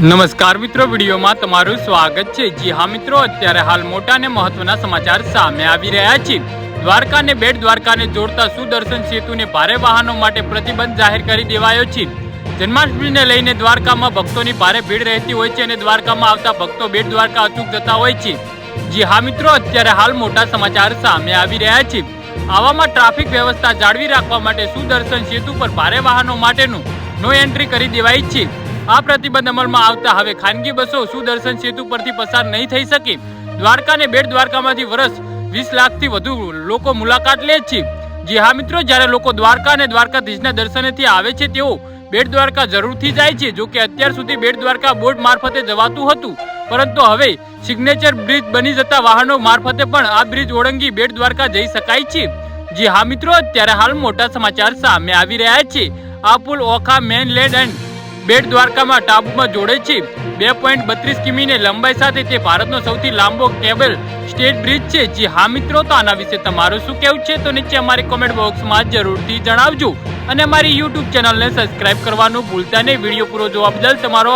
નમસ્કાર મિત્રો, વિડીયોમાં તમારું સ્વાગત છે. જી હા મિત્રો, અત્યારે હાલ મોટા ને મહત્વના સમાચાર સામે આવી રહ્યા છે. દ્વારકા અને બેટ દ્વારકાને જોડતા સુદર્શન સેતુને ભારે વાહનો માટે પ્રતિબંધ જાહેર કરી દેવાયો છે. જન્માષ્ટમીને લઈને દ્વારકામાં ભક્તોની ભારે ભીડ રહેતી હોય છે અને દ્વારકામાં આવતા ભક્તો બેટ દ્વારકા અચૂક જતા હોય છે. જી હા મિત્રો, અત્યારે હાલ મોટા સમાચાર સામે આવી રહ્યા છે. આવામાં ટ્રાફિક વ્યવસ્થા જાળવી રાખવા માટે સુદર્શન સેતુ પર ભારે વાહનો માટેનું નો એન્ટ્રી કરી દેવાઈ છે. આ પ્રતિબંધ અમલમાં આવતા હવે ખાનગી બસો સુદર્શન સેતુ પરથી પસાર નહીં થઈ શકે. દ્વારકા અને બેટ દ્વારકામાંથી વર્ષ વીસ લાખથી વધુ લોકો મુલાકાત લે છે. જી હા મિત્રો, જ્યારે લોકો દ્વારકા અને દ્વારકાધીશના દર્શનેથી આવે છે, તેઓ બેટ દ્વારકા જરૂરથી જાય છે જો કે અત્યાર સુધી બેટ દ્વારકા બોટ મારફતે જવાતું હતું. પરંતુ હવે સિગ્નેચર બ્રિજ બની જતા વાહનો મારફતે પણ આ બ્રિજ ઓળંગી બેટ દ્વારકા જઈ શકાય છે. જી હા મિત્રો, અત્યારે હાલ મોટા સમાચાર સામે આવી રહ્યા છે. આ પુલ ઓખા, મેનલેન્ડ એન્ડ બેટ દ્વારકામાં ટાપુમાં જોડે છે. બે પોઈન્ટ બત્રીસ કિમીની લંબાઈ સાથે તે ભારતનો સૌથી લાંબો કેબલ સ્ટેટ બ્રિજ છે. જે હા મિત્રો, તો આના વિશે તમારું શું કહેવું છે? તો નીચે અમારી કોમેન્ટ બોક્સમાં જરૂરથી જણાવજો. અને અમારી યુટ્યુબ ચેનલને સબસ્ક્રાઇબ કરવાનું ભૂલતા નહીં. વીડિયો પૂરો જોવા બદલ તમારો